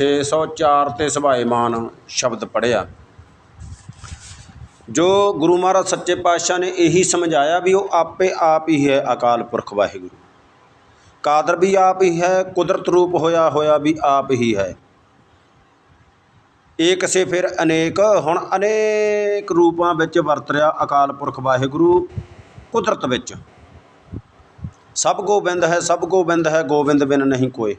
604 ਤੇ ਸਭਾਏਮਾਨ ਸ਼ਬਦ ਪੜ੍ਹਿਆ। ਜੋ ਗੁਰੂ ਮਹਾਰਾਜ ਸੱਚੇ ਪਾਤਸ਼ਾਹ ਨੇ ਇਹੀ ਸਮਝਾਇਆ ਵੀ ਉਹ ਆਪੇ ਆਪ ਹੀ ਹੈ ਅਕਾਲ ਪੁਰਖ ਵਾਹਿਗੁਰੂ। ਕਾਦਰ ਵੀ ਆਪ ਹੀ ਹੈ, ਕੁਦਰਤ ਰੂਪ ਹੋਇਆ ਹੋਇਆ ਵੀ ਆਪ ਹੀ ਹੈ। ਏਕ ਸੇ ਫਿਰ ਅਨੇਕ, ਹੁਣ ਅਨੇਕ ਰੂਪਾਂ ਵਿੱਚ ਵਰਤ ਰਿਹਾ ਅਕਾਲ ਪੁਰਖ ਵਾਹਿਗੁਰੂ ਕੁਦਰਤ ਵਿੱਚ। ਸਭ ਗੋਬਿੰਦ ਹੈ, ਸਭ ਗੋਬਿੰਦ ਹੈ, ਗੋਬਿੰਦ ਬਿਨ ਨਹੀਂ ਕੋਈ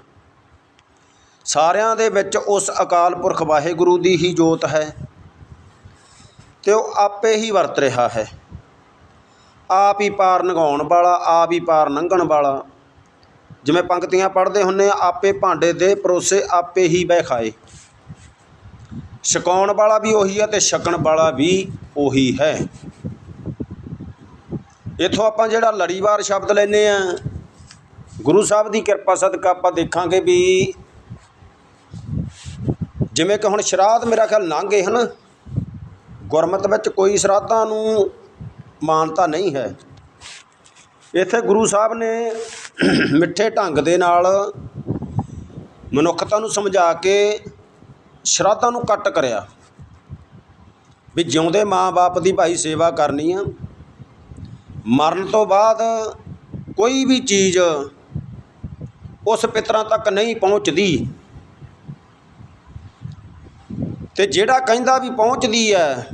ਸਾਰਿਆਂ ਦੇ ਵਿੱਚ ਉਸ ਅਕਾਲ ਪੁਰਖ ਵਾਹਿਗੁਰੂ ਦੀ ਹੀ ਜੋਤ ਹੈ ਤੇ ਉਹ ਆਪੇ ਹੀ ਵਰਤ ਰਿਹਾ ਹੈ। ਆਪ ਹੀ ਪਾਰ ਨਗਾਉਣ ਵਾਲਾ, ਆਪ ਹੀ ਪਾਰ ਲੰਘਣ ਵਾਲਾ। ਜਿਵੇਂ ਪੰਕਤੀਆਂ ਪੜ੍ਹਦੇ ਹੁੰਨੇ ਆ, ਆਪੇ ਭਾਂਡੇ ਦੇ ਪਰੋਸੇ, ਆਪੇ ਹੀ ਬਹਿ ਖਾਏ। ਛਕਾਉਣ ਵਾਲਾ ਵੀ ਉਹੀ ਹੈ ਤੇ ਛਕਣ ਵਾਲਾ ਵੀ ਉਹੀ ਹੈ। ਇਥੋਂ ਆਪਾਂ ਜਿਹੜਾ ਲੜੀਵਾਰ ਸ਼ਬਦ ਲੈਨੇ ਆ, ਗੁਰੂ ਸਾਹਿਬ ਦੀ ਕਿਰਪਾ ਸਦਕਾ ਆਪਾਂ ਦੇਖਾਂਗੇ ਵੀ ਜਿਵੇਂ ਕਿ ਹੁਣ ਸ਼ਰਾਧ ਮੇਰਾ ਖਿਆਲ ਲੰਘੇ ਹਨ, ਗੁਰਮਤ ਵਿੱਚ ਕੋਈ ਸ਼ਰਾਧਾਂ ਨੂੰ ਮਾਨਤਾ ਨਹੀਂ ਹੈ। ਇੱਥੇ ਗੁਰੂ ਸਾਹਿਬ ਨੇ ਮਿੱਠੇ ਢੰਗ ਦੇ ਨਾਲ ਮਨੁੱਖਤਾ ਨੂੰ ਸਮਝਾ ਕੇ ਸ਼ਰਾਧਾਂ ਨੂੰ ਕੱਟ ਕਰਿਆ। ਵੀ ਜਿਉਂਦੇ ਮਾਂ-ਬਾਪ ਦੀ ਭਾਈ ਸੇਵਾ ਕਰਨੀ ਆ, ਮਰਨ ਤੋਂ ਬਾਅਦ ਕੋਈ ਵੀ ਚੀਜ਼ ਉਸ ਪਿਤਰਾਂ ਤੱਕ ਨਹੀਂ ਪਹੁੰਚਦੀ। ਤੇ ਜਿਹੜਾ ਕਹਿੰਦਾ ਵੀ ਪਹੁੰਚਦੀ ਹੈ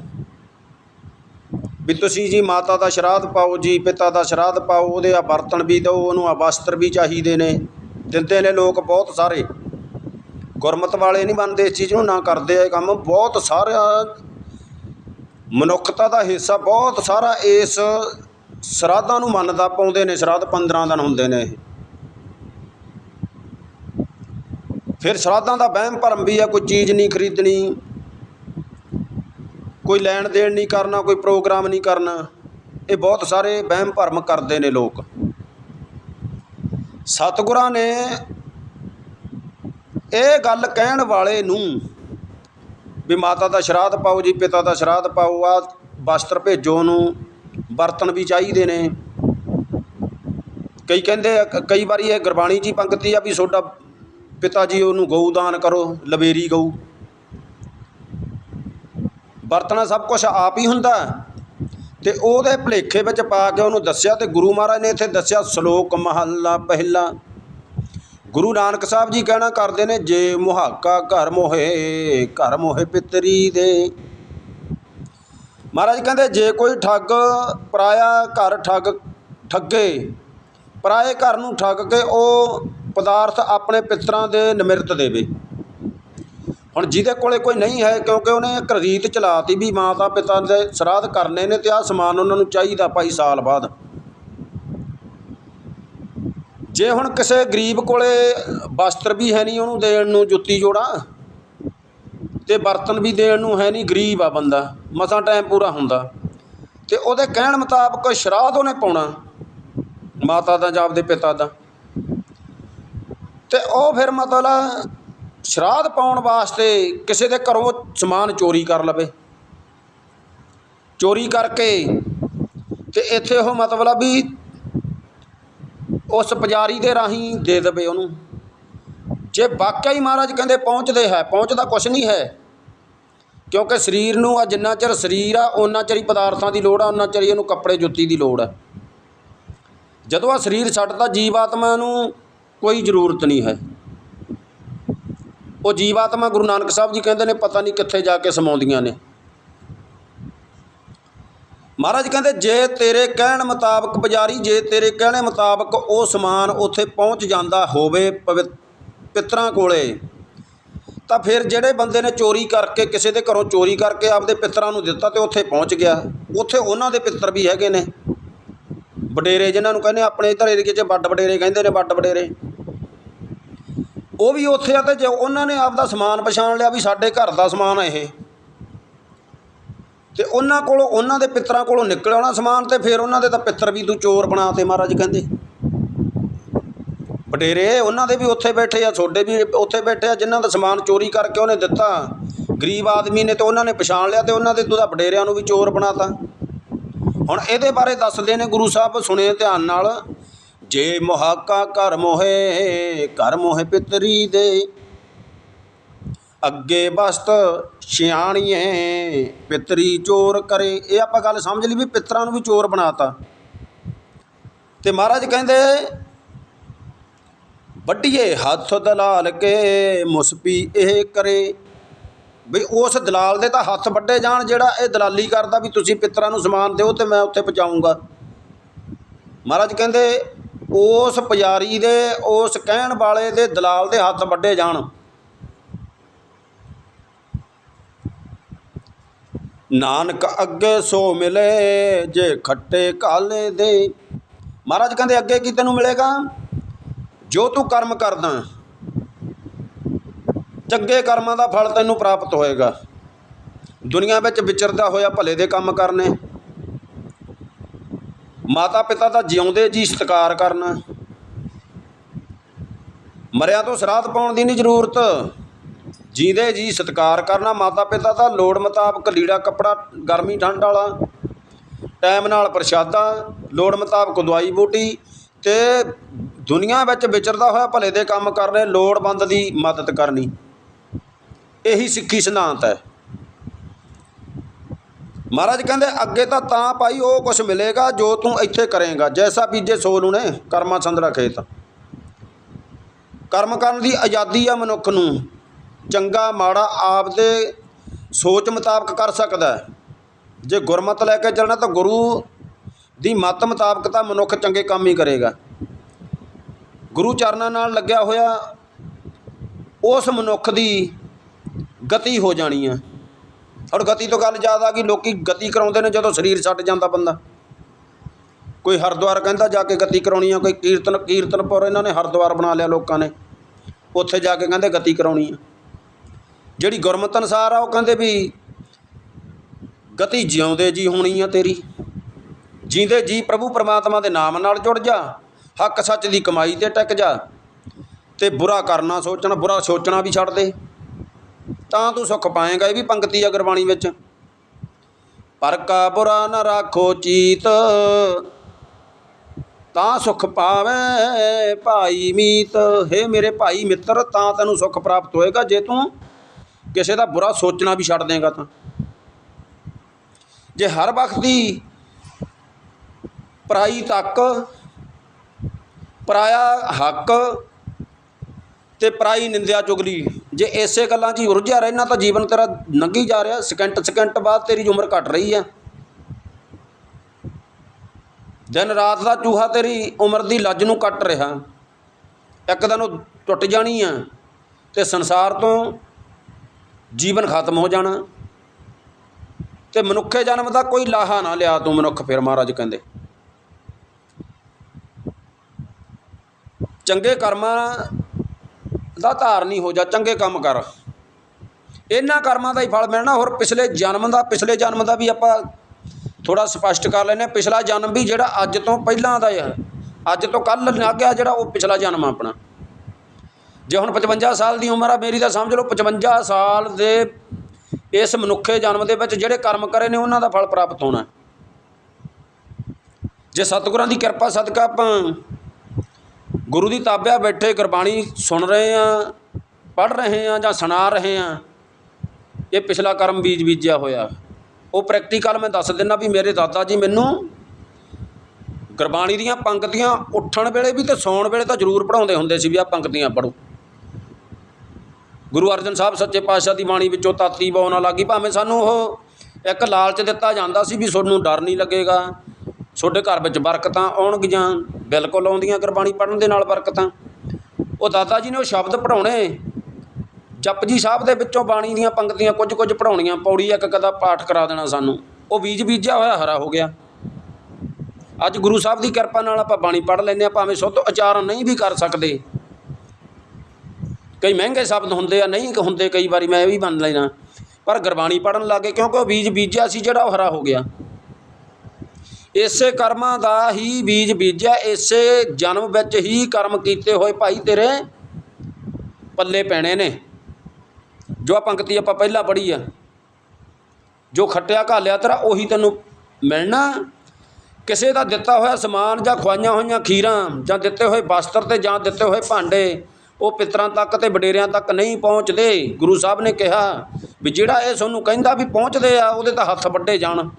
ਵੀ ਤੁਸੀਂ ਜੀ ਮਾਤਾ ਦਾ ਸ਼ਰਾਧ ਪਾਓ ਜੀ, ਪਿਤਾ ਦਾ ਸ਼ਰਾਧ ਪਾਓ, ਉਹਦੇ ਆ ਬਰਤਨ ਵੀ ਦਿਓ, ਉਹਨੂੰ ਆ ਵਸਤਰ ਵੀ ਚਾਹੀਦੇ ਨੇ, ਦਿੰਦੇ ਨੇ ਲੋਕ ਬਹੁਤ ਸਾਰੇ। ਗੁਰਮਤ ਵਾਲੇ ਨਹੀਂ ਮੰਨਦੇ ਇਸ ਚੀਜ਼ ਨੂੰ, ਨਾ ਕਰਦੇ ਆ ਕੰਮ। ਬਹੁਤ ਸਾਰਾ ਮਨੁੱਖਤਾ ਦਾ ਹਿੱਸਾ, ਬਹੁਤ ਸਾਰਾ ਇਸ ਸ਼ਰਾਧਾਂ ਨੂੰ ਮੰਨਦਾ, ਪਾਉਂਦੇ ਨੇ ਸ਼ਰਾਧ 15 ਦਿਨ ਹੁੰਦੇ ਨੇ ਫਿਰ ਸ਼ਰਾਧਾਂ ਦਾ ਵਹਿਮ ਭਰਮ ਵੀ ਆ, ਕੋਈ ਚੀਜ਼ ਨਹੀਂ ਖਰੀਦਣੀ। ਕੋਈ ਲੈਣ ਦੇਣ ਨਹੀਂ ਕਰਨਾ, ਕੋਈ ਪ੍ਰੋਗਰਾਮ ਨਹੀਂ ਕਰਨਾ। ਇਹ ਬਹੁਤ ਸਾਰੇ ਵਹਿਮ ਭਰਮ ਕਰਦੇ ਨੇ ਲੋਕ। ਸਤਿਗੁਰਾਂ ਨੇ ਇਹ ਗੱਲ ਕਹਿਣ ਵਾਲੇ ਨੂੰ ਵੀ ਮਾਤਾ ਦਾ ਸ਼ਰਾਧ ਪਾਓ ਜੀ, ਪਿਤਾ ਦਾ ਸ਼ਰਾਧ ਪਾਓ, ਆ ਵਸਤਰ ਭੇਜੋ ਉਹਨੂੰ ਬਰਤਨ ਵੀ ਚਾਹੀਦੇ ਨੇ। ਕਈ ਕਹਿੰਦੇ ਕਈ ਵਾਰੀ ਇਹ ਗੁਰਬਾਣੀ ਜੀ ਹੀ ਪੰਕਤੀ ਆ ਵੀ ਤੁਹਾਡਾ ਪਿਤਾ ਜੀ ਉਹਨੂੰ ਗਊ ਦਾਨ ਕਰੋ ਲਵੇਰੀ ਗਊ। ਵਰਤਣਾ ਸਭ ਕੁਝ ਆਪ ਹੀ ਹੁੰਦਾ ਤੇ ਉਹਦੇ ਭਲੇਖੇ ਵਿੱਚ ਪਾ ਕੇ ਉਹਨੂੰ ਦੱਸਿਆ ਤੇ ਗੁਰੂ ਮਹਾਰਾਜ ਨੇ ਇੱਥੇ ਦੱਸਿਆ, ਸ਼ਲੋਕ ਮਹੱਲਾ ਪਹਿਲਾ। ਗੁਰੂ ਨਾਨਕ ਸਾਹਿਬ ਜੀ ਕਹਿਣਾ ਕਰਦੇ ਨੇ, ਜੇ ਮੁਹਾਕਾ ਘਰ ਮੋਹੇ ਘਰ ਮੋਹੇ ਪਿਤਰੀ ਦੇ। ਮਹਾਰਾਜ ਕਹਿੰਦੇ, ਜੇ ਕੋਈ ਠੱਗ ਪਰਾਇਆ ਘਰ ਠੱਗ ਠੱਗੇ, ਪਰਾਏ ਘਰ ਨੂੰ ਠੱਗ ਕੇ ਉਹ ਪਦਾਰਥ ਆਪਣੇ ਪਿੱਤਰਾਂ ਦੇ ਨਿਮਰਤ ਦੇਵੇ। ਹੁਣ ਜਿਹਦੇ ਕੋਲੇ ਕੋਈ ਨਹੀਂ ਹੈ, ਕਿਉਂਕਿ ਉਹਨੇ ਇੱਕ ਰੀਤ ਚਲਾਤੀ ਵੀ ਮਾਤਾ ਪਿਤਾ ਦੇ ਸ਼ਰਾਧ ਕਰਨੇ ਨੇ ਤੇ ਆਹ ਸਮਾਨ ਉਹਨਾਂ ਨੂੰ ਚਾਹੀਦਾ ਭਾਈ ਸਾਲ ਬਾਅਦ। ਜੇ ਹੁਣ ਕਿਸੇ ਗਰੀਬ ਕੋਲੇ ਵਸਤਰ ਵੀ ਹੈ ਨਹੀਂ ਉਹਨੂੰ ਦੇਣ ਨੂੰ, ਜੁੱਤੀ ਜੋੜਾ, ਤੇ ਬਰਤਨ ਵੀ ਦੇਣ ਨੂੰ ਹੈ ਨਹੀਂ, ਗਰੀਬ ਆ ਬੰਦਾ, ਮਸਾਂ ਟਾਈਮ ਪੂਰਾ ਹੁੰਦਾ। ਤੇ ਉਹਦੇ ਕਹਿਣ ਮੁਤਾਬਕ ਸ਼ਰਾਧ ਉਹਨੇ ਪਾਉਣਾ, ਮਾਤਾ ਦਾ ਜਾਂ ਆਪਦੇ ਪਿਤਾ ਦਾ। ਤੇ ਉਹ ਫਿਰ ਮਤਲਬ ਸ਼ਰਾਧ ਪਾਉਣ ਵਾਸਤੇ ਕਿਸੇ ਦੇ ਘਰੋਂ ਸਮਾਨ ਚੋਰੀ ਕਰ ਲਵੇ। ਚੋਰੀ ਕਰਕੇ ਤੇ ਇੱਥੇ ਉਹ ਮਤਲਬ ਵੀ ਉਸ ਪੁਜਾਰੀ ਦੇ ਰਾਹੀਂ ਦੇ ਦੇਵੇ ਉਹਨੂੰ। ਜੇ ਵਾਕਿਆ ਹੀ ਮਹਾਰਾਜ ਕਹਿੰਦੇ ਪਹੁੰਚਦੇ ਹੈ, ਪਹੁੰਚਦਾ ਕੁਛ ਨਹੀਂ ਹੈ। ਕਿਉਂਕਿ ਸਰੀਰ ਨੂੰ ਆ ਜਿੰਨਾ ਚਿਰ ਸਰੀਰ ਆ ਉਹਨਾਂ ਚਿਰ ਹੀ ਪਦਾਰਥਾਂ ਦੀ ਲੋੜ ਆ ਉਹਨਾਂ ਚਿਰ ਹੀ ਇਹਨੂੰ ਕੱਪੜੇ ਜੁੱਤੀ ਦੀ ਲੋੜ ਆ। ਜਦੋਂ ਆ ਸਰੀਰ ਛੱਡਦਾ, ਜੀਵਾਤਮਾ ਨੂੰ ਕੋਈ ਜ਼ਰੂਰਤ ਨਹੀਂ ਹੈ। ਉਹ ਜੀਵਾਤਮਾ ਗੁਰੂ ਨਾਨਕ ਸਾਹਿਬ ਜੀ ਕਹਿੰਦੇ ਨੇ, ਪਤਾ ਨਹੀਂ ਕਿੱਥੇ ਜਾ ਕੇ ਸਮਾਉਂਦੀਆਂ ਨੇ। ਮਹਾਰਾਜ ਕਹਿੰਦੇ, ਜੇ ਤੇਰੇ ਕਹਿਣ ਮੁਤਾਬਕ ਪੁਜਾਰੀ, ਜੇ ਤੇਰੇ ਕਹਿਣੇ ਮੁਤਾਬਕ ਉਹ ਸਮਾਨ ਉੱਥੇ ਪਹੁੰਚ ਜਾਂਦਾ ਹੋਵੇ ਪਵਿ- ਪਿਤਰਾਂ ਕੋਲੇ, ਤਾਂ ਫਿਰ ਜਿਹੜੇ ਬੰਦੇ ਨੇ ਚੋਰੀ ਕਰਕੇ ਕਿਸੇ ਦੇ ਘਰੋਂ ਚੋਰੀ ਕਰਕੇ ਆਪਦੇ ਪਿੱਤਰਾਂ ਨੂੰ ਦਿੱਤਾ ਤੇ ਉੱਥੇ ਪਹੁੰਚ ਗਿਆ। ਉੱਥੇ ਉਹਨਾਂ ਦੇ ਪਿੱਤਰ ਵੀ ਹੈਗੇ ਨੇ। ਵਡੇਰੇ ਜਿਨ੍ਹਾਂ ਨੂੰ ਕਹਿੰਦੇ ਆਪਣੇ ਇੱਧਰ ਏਰੀਏ 'ਚ ਵੱਡ ਵਡੇਰੇ ਕਹਿੰਦੇ ਨੇ, ਵੱਡ ਵਡੇਰੇ। ਉਹ ਵੀ ਉੱਥੇ ਆ ਤੇ ਜੇ ਉਹਨਾਂ ਨੇ ਆਪਦਾ ਸਮਾਨ ਪਛਾਣ ਲਿਆ ਵੀ ਸਾਡੇ ਘਰ ਦਾ ਸਮਾਨ ਆ ਇਹ। ਤੇ ਉਹਨਾਂ ਕੋਲੋਂ, ਉਹਨਾਂ ਦੇ ਪਿੱਤਰਾਂ ਕੋਲੋਂ ਨਿਕਲ ਆਉਣਾ ਸਮਾਨ ਤੇ ਫਿਰ ਉਹਨਾਂ ਦੇ ਤਾਂ ਪਿੱਤਰ ਵੀ ਤੂੰ ਚੋਰ ਬਣਾ ਤੇ ਮਹਾਰਾਜ ਕਹਿੰਦੇ। ਵਡੇਰੇ, ਉਹਨਾਂ ਦੇ ਵੀ ਉੱਥੇ ਬੈਠੇ ਆ, ਤੁਹਾਡੇ ਵੀ ਉੱਥੇ ਬੈਠੇ ਆ, ਜਿਨ੍ਹਾਂ ਦਾ ਸਮਾਨ ਚੋਰੀ ਕਰਕੇ ਉਹਨੇ ਦਿੱਤਾ। ਗਰੀਬ ਆਦਮੀ ਨੇ ਤੇ ਉਹਨਾਂ ਨੇ ਪਛਾਣ ਲਿਆ ਤੇ ਉਹਨਾਂ ਦੇ ਤੂੰ ਤਾਂ ਵਡੇਰਿਆਂ ਨੂੰ ਵੀ ਚੋਰ ਬਣਾਤਾ। ਹੁਣ ਇਹਦੇ ਬਾਰੇ ਦੱਸਦੇ ਨੇ ਗੁਰੂ ਸਾਹਿਬ ਸੁਣੇ ਧਿਆਨ ਨਾਲ। ਜੇ ਮੁਹਾਕਾ ਘਰ ਮੋਹੇ ਘਰ ਮੋਹੇ ਪਿਤਰੀ ਦੇ। ਅੱਗੇ ਬਸਤ ਸਿਆਣੀਏ ਪਿਤਰੀ ਚੋਰ ਕਰੇ। ਇਹ ਆਪਾਂ ਗੱਲ ਸਮਝ ਲਈ ਵੀ ਪਿਤਰਾਂ ਨੂੰ ਵੀ ਚੋਰ ਬਣਾਤਾ। ਤੇ ਮਹਾਰਾਜ ਕਹਿੰਦੇ ਵੱਡੀਏ ਹੱਥ ਦਲਾਲ ਕੇ ਮੁਸਪੀ ਇਹ ਕਰੇ। ਵੀ ਉਸ ਦਲਾਲ ਦੇ ਤਾਂ ਹੱਥ ਵੱਡੇ ਜਾਣ, ਜਿਹੜਾ ਇਹ ਦਲਾਲੀ ਕਰਦਾ ਵੀ ਤੁਸੀਂ ਪਿਤਰਾਂ ਨੂੰ ਸਮਾਨ ਦਿਓ ਤੇ ਮੈਂ ਉੱਥੇ ਪਹੁੰਚਾਊਂਗਾ। ਮਹਾਰਾਜ ਕਹਿੰਦੇ ਉਸ ਪੁਜਾਰੀ ਦੇ, ਉਸ ਕਹਿਣ ਵਾਲੇ ਦੇ ਦਲਾਲ ਦੇ ਹੱਥ ਵੱਡੇ ਜਾਣ। ਨਾਨਕ ਅੱਗੇ ਸੋ ਮਿਲੇ, ਜੇ ਖੱਟੇ ਕਾਲੇ ਦੇ। ਮਹਾਰਾਜ ਕਹਿੰਦੇ, ਅੱਗੇ ਕੀ ਤੈਨੂੰ ਮਿਲੇਗਾ? ਜੋ ਤੂੰ ਕਰਮ ਕਰਦਾ, ਚੰਗੇ ਕਰਮਾਂ ਦਾ ਫਲ ਤੈਨੂੰ ਪ੍ਰਾਪਤ ਹੋਏਗਾ। ਦੁਨੀਆ ਵਿੱਚ ਵਿਚਰਦਾ ਹੋਇਆ ਭਲੇ ਦੇ ਕੰਮ ਕਰਨੇ। ਮਾਤਾ ਪਿਤਾ ਦਾ ਜਿਉਂਦੇ ਜੀ ਸਤਿਕਾਰ ਕਰਨਾ। ਮਰਿਆ ਤੋਂ ਸਰਾਧ ਪਾਉਣ ਦੀ ਨਹੀਂ ਜ਼ਰੂਰਤ। ਜੀਂਦੇ ਜੀ ਸਤਿਕਾਰ ਕਰਨਾ। ਮਾਤਾ ਪਿਤਾ ਦਾ ਲੋੜ ਮੁਤਾਬਕ ਲੀੜਾ, ਕੱਪੜਾ, ਗਰਮੀ, ਠੰਡ ਵਾਲਾ, ਟਾਈਮ ਨਾਲ ਪ੍ਰਸ਼ਾਦਾ, ਲੋੜ ਮੁਤਾਬਕ ਦਵਾਈ, ਬੂਟੀ ਤੇ ਦੁਨੀਆ ਵਿੱਚ ਵਿਚਰਦਾ ਹੋਇਆ ਭਲੇ ਦੇ ਕੰਮ ਕਰਨੇ ਲੋੜਵੰਦ ਦੀ ਮਦਦ ਕਰਨੀ। ਇਹੀ ਸਿੱਖੀ ਸਿਧਾਂਤ ਹੈ। ਮਹਾਰਾਜ ਕਹਿੰਦੇ, ਅੱਗੇ ਤਾਂ ਤਾਂ ਭਾਈ ਉਹ ਕੁਝ ਮਿਲੇਗਾ ਜੋ ਤੂੰ ਇੱਥੇ ਕਰੇਗਾ। ਜੈਸਾ ਬੀਜੇ ਸੋ ਲੂਣੇ, ਕਰਮਾ ਸੰਦਰਾ ਖੇਤ। ਕਰਮ ਕਰਨ ਦੀ ਆਜ਼ਾਦੀ ਆ ਮਨੁੱਖ ਨੂੰ। ਚੰਗਾ, ਮਾੜਾ ਆਪ ਦੇ ਸੋਚ ਮੁਤਾਬਕ ਕਰ ਸਕਦਾ ਜੇ ਗੁਰਮਤ ਲੈ ਕੇ ਚੱਲਣਾ ਤਾਂ ਗੁਰੂ ਦੀ ਮੱਤ ਮੁਤਾਬਕ ਤਾਂ ਮਨੁੱਖ ਚੰਗੇ ਕੰਮ ਹੀ ਕਰੇਗਾ। ਗੁਰੂ ਚਰਨਾਂ ਨਾਲ ਲੱਗਿਆ ਹੋਇਆ, ਉਸ ਮਨੁੱਖ ਦੀ ਗਤੀ ਹੋ ਜਾਣੀ ਆ। ਔਰ ਗਤੀ ਤੋਂ ਗੱਲ ਜ਼ਿਆਦਾ ਕਿ ਲੋਕੀ ਗਤੀ ਕਰਾਉਂਦੇ ਨੇ ਜਦੋਂ ਸਰੀਰ ਛੱਡ ਜਾਂਦਾ ਬੰਦਾ। ਕੋਈ ਹਰਿਦੁਆਰ ਕਹਿੰਦਾ ਜਾ ਕੇ ਗਤੀ ਕਰਾਉਣੀ ਆ, ਕੋਈ ਕੀਰਤਨ, ਕੀਰਤਨਪੁਰ ਇਹਨਾਂ ਨੇ ਹਰਿਦੁਆਰ ਬਣਾ ਲਿਆ ਲੋਕਾਂ ਨੇ। ਉੱਥੇ ਜਾ ਕੇ ਕਹਿੰਦੇ ਗਤੀ ਕਰਾਉਣੀ ਆ। ਜਿਹੜੀ ਗੁਰਮਤ ਅਨਸਾਰ ਆ, ਉਹ ਕਹਿੰਦੇ ਵੀ ਗਤੀ ਜਿਉਂਦੇ ਜੀ ਹੋਣੀ ਆ ਤੇਰੀ। ਜਿਉਂਦੇ ਜੀ ਪ੍ਰਭੂ ਪਰਮਾਤਮਾ ਦੇ ਨਾਮ ਨਾਲ ਜੁੜ ਜਾ, ਹੱਕ ਸੱਚ ਦੀ ਕਮਾਈ ਤੇ ਟਿਕ ਜਾ। ਤੇ ਬੁਰਾ ਕਰਨਾ ਸੋਚਣਾ, ਬੁਰਾ ਸੋਚਣਾ ਵੀ ਛੱਡ ਦੇ। ਤਾਂ ਤੂੰ ਸੁੱਖ ਪਾਏਗਾ ਇਹ ਵੀ ਪੰਕਤੀ ਆ ਗੁਰਬਾਣੀ ਵਿੱਚ। ਪਰ ਕਾ ਬੁਰਾ ਨ ਰਾਖੋ ਚੀਤ, ਤਾਂ ਸੁਖ ਪਾਵੇ ਭਾਈ ਮੀਤ। ਹੈ ਮੇਰੇ ਭਾਈ ਮਿੱਤਰ, ਤਾਂ ਤੈਨੂੰ ਸੁਖ ਪ੍ਰਾਪਤ ਹੋਏਗਾ। ਜੇ ਤੂੰ ਕਿਸੇ ਦਾ ਬੁਰਾ ਸੋਚਣਾ ਵੀ ਛੱਡ ਦੇਗਾ ਤਾਂ। ਜੇ ਹਰ ਵਕਤ ਦੀ ਪਰਾਈ ਤੱਕ, ਪਰਾਇਆ ਹੱਕ ਤੇ ਪਰਾਈ ਨਿੰਦਿਆ ਚੁਗਲੀ। ਜੇ ਇਸੇ ਗੱਲਾਂ 'ਚ ਹੀ ਉਲਝਿਆ ਰਹਿਣਾ ਤਾਂ ਜੀਵਨ ਤੇਰਾ ਲੰਘੀ ਜਾ ਰਿਹਾ ਸਕਿੰਟ ਸਕਿੰਟ ਬਾਅਦ ਤੇਰੀ ਉਮਰ ਘਟ ਰਹੀ ਆ ਦਿਨ ਰਾਤ ਦਾ ਚੂਹਾ ਤੇਰੀ ਉਮਰ ਦੀ ਲੱਜ ਨੂੰ ਕੱਟ ਰਿਹਾ। ਇੱਕ ਦਿਨ ਉਹ ਟੁੱਟ ਜਾਣੀ ਆ ਤੇ ਸੰਸਾਰ ਤੋਂ ਜੀਵਨ ਖਤਮ ਹੋ ਜਾਣਾ। ਤੇ ਮਨੁੱਖੇ ਜਨਮ ਦਾ ਕੋਈ ਲਾਹਾ ਨਾ ਲਿਆ ਤੂੰ ਮਨੁੱਖ ਫਿਰ ਮਹਾਰਾਜ ਕਹਿੰਦੇ। ਚੰਗੇ ਕਰਮਾਂ ਦਾ ਧਾਰਨੀ ਹੋ ਜਾ, ਚੰਗੇ ਕੰਮ ਕਰ। ਇਹਨਾਂ ਕਰਮਾਂ ਦਾ ਹੀ ਫਲ ਮਿਲਣਾ। ਹੋਰ ਪਿਛਲੇ ਜਨਮ ਦਾ, ਪਿਛਲੇ ਜਨਮ ਦਾ ਵੀ ਆਪਾਂ ਥੋੜਾ ਸਪਸ਼ਟ ਕਰ ਲੈਨੇ ਪਿਛਲਾ ਜਨਮ ਵੀ ਜਿਹੜਾ ਅੱਜ ਤੋਂ ਪਹਿਲਾਂ ਦਾ ਹੈ। ਅੱਜ ਤੋਂ ਕੱਲ ਲੰਘਿਆ ਜਿਹੜਾ ਉਹ ਪਿਛਲਾ ਜਨਮ ਆਪਣਾ। ਜੇ ਹੁਣ 55 ਸਾਲ ਦੀ ਉਮਰ ਆ, ਮੇਰੀ ਤਾਂ ਸਮਝ ਲਓ 55 ਸਾਲ ਦੇ ਇਸ ਮਨੁੱਖੇ ਜਨਮ ਦੇ ਵਿੱਚ ਜਿਹੜੇ ਕਰਮ ਕਰੇ ਨੇ, ਉਹਨਾਂ ਦਾ ਫਲ ਪ੍ਰਾਪਤ ਹੋਣਾ। ਜੇ ਸਤਿਗੁਰਾਂ ਦੀ ਕਿਰਪਾ ਸਦਕਾ ਆਪਾਂ ਗੁਰੂ ਦੀ ਤਾਬਿਆ ਬੈਠੇ ਗੁਰਬਾਣੀ ਸੁਣ ਰਹੇ ਹਾਂ, ਪੜ੍ਹ ਰਹੇ ਹਾਂ ਜਾਂ ਸੁਣਾ ਰਹੇ ਹਾਂ, ਇਹ ਪਿਛਲਾ ਕਰਮ ਬੀਜ ਬੀਜਿਆ ਹੋਇਆ। ਉਹ ਪ੍ਰੈਕਟੀਕਲ ਮੈਂ ਦੱਸ ਦਿੰਦਾ ਵੀ ਮੇਰੇ ਦਾਦਾ ਜੀ ਮੈਨੂੰ ਗੁਰਬਾਣੀ ਦੀਆਂ ਪੰਕਤੀਆਂ ਉੱਠਣ ਵੇਲੇ ਵੀ ਤੇ ਸੌਣ ਵੇਲੇ ਤਾਂ ਜ਼ਰੂਰ ਪੜਾਉਂਦੇ ਹੁੰਦੇ ਸੀ ਵੀ ਆਹ ਪੰਕਤੀਆਂ ਪੜੋ ਗੁਰੂ ਅਰਜਨ ਸਾਹਿਬ ਸੱਚੇ ਪਾਤਸ਼ਾਹ ਦੀ ਬਾਣੀ ਵਿੱਚੋਂ ਤਾਤੀ ਬਾਉਣਾ ਲੱਗੀ ਭਾਵੇਂ ਸਾਨੂੰ ਉਹ ਇੱਕ ਲਾਲਚ ਦਿੱਤਾ ਜਾਂਦਾ ਸੀ ਵੀ ਤੁਹਾਨੂੰ ਡਰ ਨਹੀਂ ਲੱਗੇਗਾ। ਤੁਹਾਡੇ ਘਰ ਵਿੱਚ ਬਰਕਤਾਂ ਆਉਣਗੀਆਂ, ਬਿਲਕੁਲ ਆਉਂਦੀਆਂ ਗੁਰਬਾਣੀ ਪੜ੍ਹਨ ਦੇ ਨਾਲ ਬਰਕਤਾਂ। ਉਹ ਦਾਦਾ ਜੀ ਨੇ ਉਹ ਸ਼ਬਦ ਪੜਾਉਣੇ ਜਪਜੀ ਸਾਹਿਬ ਦੇ ਵਿੱਚੋਂ ਬਾਣੀ ਦੀਆਂ ਪੰਕਤੀਆਂ ਕੁਝ ਕੁਝ ਪੜਾਉਣੀਆਂ ਪੌੜੀ ਇੱਕ ਕਦਾ ਪਾਠ ਕਰਾ ਦੇਣਾ ਸਾਨੂੰ। ਉਹ ਬੀਜ ਬੀਜਿਆ ਹੋਇਆ ਹਰਾ ਹੋ ਗਿਆ। ਅੱਜ ਗੁਰੂ ਸਾਹਿਬ ਦੀ ਕਿਰਪਾ ਨਾਲ ਆਪਾਂ ਬਾਣੀ ਪੜ੍ਹ ਲੈਂਦੇ ਆ ਭਾਵੇਂ ਸੁੱਧ ਉਚਾਰਨ ਨਹੀਂ ਵੀ ਕਰ ਸਕਦੇ। ਕਈ ਮਹਿੰਗੇ ਸ਼ਬਦ ਹੁੰਦੇ ਆ, ਨਹੀਂ ਹੁੰਦੇ, ਕਈ ਵਾਰੀ ਮੈਂ ਇਹ ਵੀ ਮੰਨ ਲੈਣਾ ਪਰ ਗੁਰਬਾਣੀ ਪੜ੍ਹਨ ਲੱਗੇ ਕਿਉਂਕਿ ਉਹ ਬੀਜ ਬੀਜਿਆ ਸੀ, ਜਿਹੜਾ ਉਹ ਹਰਾ ਹੋ ਗਿਆ। ਇਸੇ ਕਰਮਾਂ ਦਾ ਹੀ ਬੀਜ ਬੀਜਿਆ, ਇਸੇ ਜਨਮ ਵਿੱਚ ਹੀ ਕਰਮ ਕੀਤੇ ਹੋਏ ਭਾਈ ਤੇਰੇ ਪੱਲੇ ਪੈਣੇ ਨੇ। ਜੋ ਆ ਪੰਕਤੀ ਆਪਾਂ ਪਹਿਲਾਂ ਪੜ੍ਹੀ ਆ, ਜੋ ਖੱਟਿਆ ਘਾਲਿਆ ਤੇਰਾ, ਉਹੀ ਤੈਨੂੰ ਮਿਲਣਾ। ਕਿਸੇ ਦਾ ਦਿੱਤਾ ਹੋਇਆ ਸਮਾਨ ਜਾਂ ਖਵਾਈਆਂ ਹੋਈਆਂ ਖੀਰਾਂ ਜਾਂ ਦਿੱਤੇ ਹੋਏ ਵਸਤਰ ਤੇ ਜਾਂ ਦਿੱਤੇ ਹੋਏ ਭਾਂਡੇ, ਉਹ ਪਿਤਰਾਂ ਤੱਕ ਤੇ ਵਡੇਰਿਆਂ ਤੱਕ ਨਹੀਂ ਪਹੁੰਚਦੇ। ਗੁਰੂ ਸਾਹਿਬ ਨੇ ਕਿਹਾ ਵੀ ਜਿਹੜਾ ਇਹ ਤੁਹਾਨੂੰ ਕਹਿੰਦਾ ਵੀ ਪਹੁੰਚਦੇ ਆ, ਉਹਦੇ ਤਾਂ ਹੱਥ ਵੱਡੇ ਜਾਣ।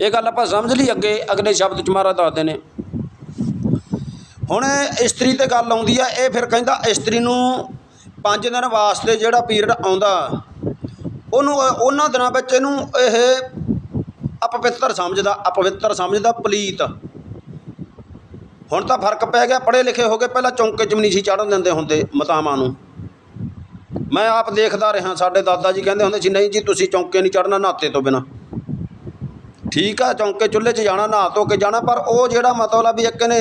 ਇਹ ਗੱਲ ਆਪਾਂ ਸਮਝ ਲਈ ਅੱਗੇ, ਅਗਲੇ ਸ਼ਬਦ ਚ ਮਹਾਰਾਜ ਦੱਸਦੇ ਨੇ। ਹੁਣ ਇਸਤਰੀ ਤੇ ਗੱਲ ਆਉਂਦੀ ਆ, ਇਹ ਫਿਰ ਕਹਿੰਦਾ ਇਸਤਰੀ ਨੂੰ ਪੰਜ ਦਿਨ ਵਾਸਤੇ ਜਿਹੜਾ ਪੀਰੀਅਡ ਆਉਂਦਾ, ਉਹਨੂੰ, ਉਹਨਾਂ ਦਿਨਾਂ ਵਿੱਚ ਇਹਨੂੰ ਇਹ ਅਪਵਿੱਤਰ ਸਮਝਦਾ ਅਪਵਿੱਤਰ ਸਮਝਦਾ ਪਲੀਤ। ਹੁਣ ਤਾਂ ਫ਼ਰਕ ਪੈ ਗਿਆ, ਪੜ੍ਹੇ ਲਿਖੇ ਹੋ ਗਏ, ਪਹਿਲਾਂ ਚੌਂਕੇ ਚ ਵੀ ਨਹੀਂ ਸੀ ਚੜ੍ਹਨ ਦਿੰਦੇ ਹੁੰਦੇ ਮਤਾਵਾਂ ਨੂੰ। ਮੈਂ ਆਪ ਦੇਖਦਾ ਰਿਹਾ, ਸਾਡੇ ਦਾਦਾ ਜੀ ਕਹਿੰਦੇ ਹੁੰਦੇ ਸੀ, ਨਹੀਂ ਜੀ, ਤੁਸੀਂ ਚੌਂਕੇ ਨਹੀਂ ਚੜ੍ਹਨਾ, ਨਾਤੇ ਤੋਂ ਬਿਨਾ। ਠੀਕ ਆ, ਚੌਂਕੇ ਚੁੱਲ੍ਹੇ 'ਚ ਜਾਣਾ, ਨਹਾ ਧੋ ਕੇ ਜਾਣਾ, ਪਰ ਉਹ ਜਿਹੜਾ ਮਤਲਬ ਵੀ ਇੱਕ ਨੇ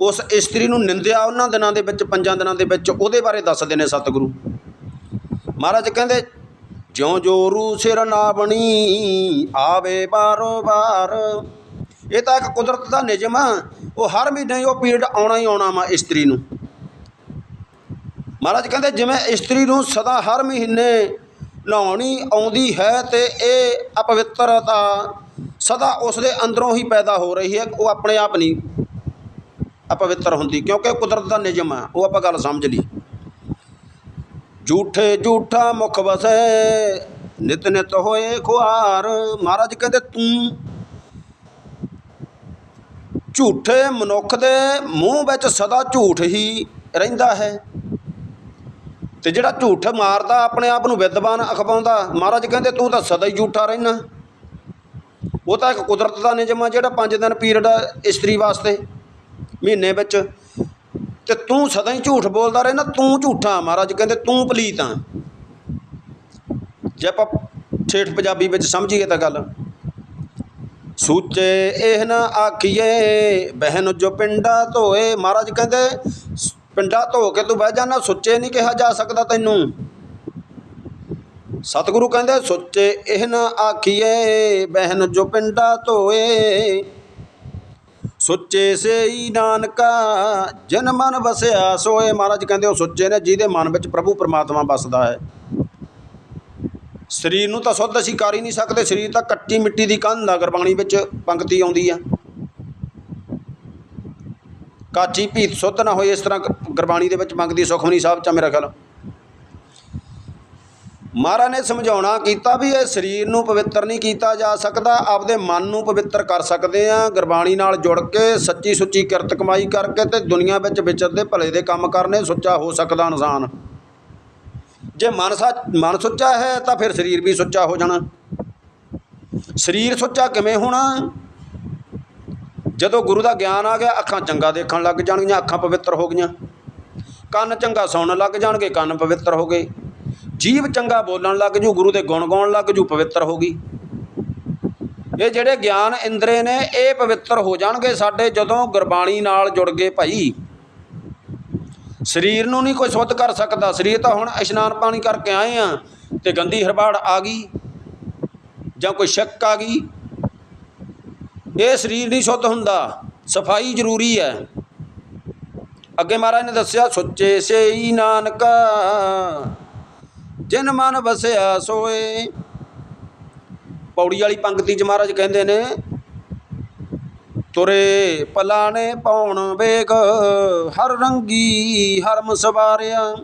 ਉਸ ਇਸਤਰੀ ਨੂੰ ਨਿੰਦਿਆ ਉਹਨਾਂ ਦਿਨਾਂ ਦੇ ਵਿੱਚ, ਪੰਜਾਂ ਦਿਨਾਂ ਦੇ ਵਿੱਚ, ਉਹਦੇ ਬਾਰੇ ਦੱਸਦੇ ਨੇ ਸਤਿਗੁਰੂ। ਮਹਾਰਾਜ ਕਹਿੰਦੇ, ਜਿਉਂ ਜੋਰੂ ਸਿਰ ਨਾ ਬਣੀ, ਆਵੇ ਬਾਰੋ ਬਾਰ ਇਹ ਤਾਂ ਇੱਕ ਕੁਦਰਤ ਦਾ ਨਿਯਮ ਆ, ਉਹ ਹਰ ਮਹੀਨੇ ਉਹ ਪੀਰੀਅਡ ਆਉਣਾ ਹੀ ਆਉਣਾ ਵਾ ਇਸਤਰੀ ਨੂੰ। ਮਹਾਰਾਜ ਕਹਿੰਦੇ, ਜਿਵੇਂ ਇਸਤਰੀ ਨੂੰ ਸਦਾ ਹਰ ਮਹੀਨੇ ਨਹਾਉਣੀ ਆਉਂਦੀ ਹੈ ਤੇ ਇਹ ਅਪਵਿੱਤਰਤਾ। ਸਦਾ ਉਸ ਦੇ ਅੰਦਰੋਂ ਹੀ ਪੈਦਾ ਹੋ ਰਹੀ ਹੈ, ਉਹ ਆਪਣੇ ਆਪ ਨਹੀਂ ਅਪਵਿੱਤਰ ਹੁੰਦੀ, ਕਿਉਂਕਿ ਕੁਦਰਤ ਦਾ ਨਿਯਮ ਹੈ, ਉਹ ਆਪਾਂ ਗੱਲ ਸਮਝ ਲਈ। ਝੂਠੇ ਝੂਠਾ ਮੁਖ ਵਸੈ, ਨਿਤ ਨਿਤ ਹੋਏ ਖੁਆਰ ਮਹਾਰਾਜ ਕਹਿੰਦੇ ਤੂੰ ਝੂਠੇ ਮਨੁੱਖ ਦੇ ਮੂੰਹ ਵਿੱਚ ਸਦਾ ਝੂਠ ਹੀ ਰਹਿੰਦਾ ਹੈ। ਤੇ ਜਿਹੜਾ ਝੂਠ ਮਾਰਦਾ, ਆਪਣੇ ਆਪ ਨੂੰ ਵਿਦਵਾਨ ਅਖਵਾਉਂਦਾ, ਮਹਾਰਾਜ ਕਹਿੰਦੇ ਤੂੰ ਤਾਂ ਸਦਾ ਹੀ ਝੂਠਾ ਰਹਿਣਾ। ਉਹ ਤਾਂ ਇੱਕ ਕੁਦਰਤ ਦਾ ਨਿਯਮ ਆ ਜਿਹੜਾ 5 ਦਿਨ ਪੀਰੀਅਡ ਆ ਇਸਤਰੀ ਵਾਸਤੇ, ਮਹੀਨੇ ਵਿੱਚ। ਤੇ ਤੂੰ ਸਦਾ ਹੀ ਝੂਠ ਬੋਲਦਾ ਰਹਿਣਾ, ਤੂੰ ਝੂਠਾ ਮਹਾਰਾਜ, ਕਹਿੰਦੇ ਤੂੰ ਪਲੀਤ ਆ। ਜੇ ਆਪਾਂ ਠੇਠ ਪੰਜਾਬੀ ਵਿੱਚ ਸਮਝੀਏ ਤਾਂ ਗੱਲ, ਸੂਚੇ ਇਹ ਨਾ ਆਖੀਏ, ਬਹਿਨ ਜੋ ਪਿੰਡਾ ਧੋਏ। ਮਹਾਰਾਜ ਕਹਿੰਦੇ ਸ- ਪਿੰਡਾ ਧੋ ਕੇ ਤੂੰ ਬਹਿ ਜਾਣਾ, ਸੁੱਚੇ ਨਹੀਂ ਕਿਹਾ ਜਾ ਸਕਦਾ ਤੈਨੂੰ। ਸਤਿਗੁਰੂ ਕਹਿੰਦੇ, ਸੁੱਚੇ ਇਹ ਨਾ ਆਖੀਏ ਬਹਿਨ ਜੋ ਪਿੰਡਾ ਧੋਏ। ਸੁੱਚੇ ਸੇਈ ਨਾਨਕਾ, ਜਨ ਮਨ ਵਸਿਆ ਸੋਏ। ਮਹਾਰਾਜ ਕਹਿੰਦੇ, ਉਹ ਸੁੱਚੇ ਨੇ, ਜਿਹਦੇ ਮਨ ਵਿੱਚ ਪ੍ਰਭੂ ਪਰਮਾਤਮਾ ਵਸਦਾ ਹੈ। ਸਰੀਰ ਨੂੰ ਤਾਂ ਸੁੱਧ ਅਸੀਂ ਕਰ ਹੀ ਨਹੀਂ ਸਕਦੇ। ਸਰੀਰ ਤਾਂ ਕੱਟੀ ਮਿੱਟੀ ਦੀ ਕੰਧ ਆ, ਗੁਰਬਾਣੀ ਵਿੱਚ ਪੰਕਤੀ ਆਉਂਦੀ ਆ। ਕਾਚੀ ਭੀਤ ਸੁੱਧ ਨਾ ਹੋਏ, ਇਸ ਤਰ੍ਹਾਂ ਗੁਰਬਾਣੀ ਦੇ ਵਿੱਚ ਮੰਗਦੀ ਸੁਖਮਨੀ ਸਾਹਿਬ ਚ ਮੇਰਾ ਖਿਆਲ। ਮਹਾਰਾਜ ਨੇ ਸਮਝਾਉਣਾ ਕੀਤਾ ਵੀ ਇਹ ਸਰੀਰ ਨੂੰ ਪਵਿੱਤਰ ਨਹੀਂ ਕੀਤਾ ਜਾ ਸਕਦਾ, ਆਪਦੇ ਮਨ ਨੂੰ ਪਵਿੱਤਰ ਕਰ ਸਕਦੇ ਆ, ਗੁਰਬਾਣੀ ਨਾਲ ਜੁੜ ਕੇ, ਸੱਚੀ ਸੁੱਚੀ ਕਿਰਤ ਕਮਾਈ ਕਰਕੇ ਤੇ ਦੁਨੀਆ ਵਿੱਚ ਵਿਚਰਦੇ ਭਲੇ ਦੇ ਕੰਮ ਕਰਨੇ ਸੁੱਚਾ ਹੋ ਸਕਦਾ ਇਨਸਾਨ। ਜੇ ਮਨ ਸੱਚ, ਮਨ ਸੁੱਚਾ ਹੈ ਤਾਂ ਫਿਰ ਸਰੀਰ ਵੀ ਸੁੱਚਾ ਹੋ ਜਾਣਾ। ਸਰੀਰ ਸੁੱਚਾ ਕਿਵੇਂ ਹੋਣਾ? ਜਦੋਂ ਗੁਰੂ ਦਾ ਗਿਆਨ ਆ ਗਿਆ, ਅੱਖਾਂ ਚੰਗਾ ਦੇਖਣ ਲੱਗ ਜਾਣਗੀਆਂ, ਅੱਖਾਂ ਪਵਿੱਤਰ ਹੋ ਗਈਆਂ। ਕੰਨ ਚੰਗਾ ਸੁਣਨ ਲੱਗ ਜਾਣਗੇ, ਕੰਨ ਪਵਿੱਤਰ ਹੋ ਗਏ। ਜੀਵ ਚੰਗਾ ਬੋਲਣ ਲੱਗ ਜੂ, ਗੁਰੂ ਦੇ ਗੁਣ ਗਾਉਣ ਲੱਗ ਜੂ, ਪਵਿੱਤਰ ਹੋ ਗਈ। ਇਹ ਜਿਹੜੇ ਗਿਆਨ ਇੰਦਰੇ ਨੇ, ਇਹ ਪਵਿੱਤਰ ਹੋ ਜਾਣਗੇ ਸਾਡੇ ਜਦੋਂ ਗੁਰਬਾਣੀ ਨਾਲ ਜੁੜ ਗਏ ਭਾਈ। ਸਰੀਰ ਨੂੰ ਨਹੀਂ ਕੋਈ ਸੁੱਧ ਕਰ ਸਕਦਾ। ਸਰੀਰ ਤਾਂ ਹੁਣ ਇਸ਼ਨਾਨ ਪਾਣੀ ਕਰਕੇ ਆਏ ਆ ਤੇ ਗੰਦੀ ਹਰਬਾੜ ਆ ਗਈ ਜਾਂ ਕੋਈ ਸ਼ੱਕ ਆ ਗਈ। ਇਹ ਸਰੀਰ ਨਹੀਂ ਸ਼ੁੱਧ ਹੁੰਦਾ। ਸਫ਼ਾਈ ਜ਼ਰੂਰੀ ਹੈ। ਅੱਗੇ ਮਹਾਰਾਜ ਨੇ ਦੱਸਿਆ, ਸੁੱਚੇ ਸੇਈ ਨਾਨਕਾ। ਜਿਨ ਮਨ ਵਸਿਆ ਸੋਏ। ਪੌੜੀ ਵਾਲੀ ਪੰਕਤੀ ਚ ਮਹਾਰਾਜ ਕਹਿੰਦੇ ਨੇ, ਤੁਰੇ ਪਲਾਣੇ ਪਾਉਣ ਵੇਗ ਹਰ ਰੰਗੀ ਹਰਮ ਸਵਾਰਿਆ।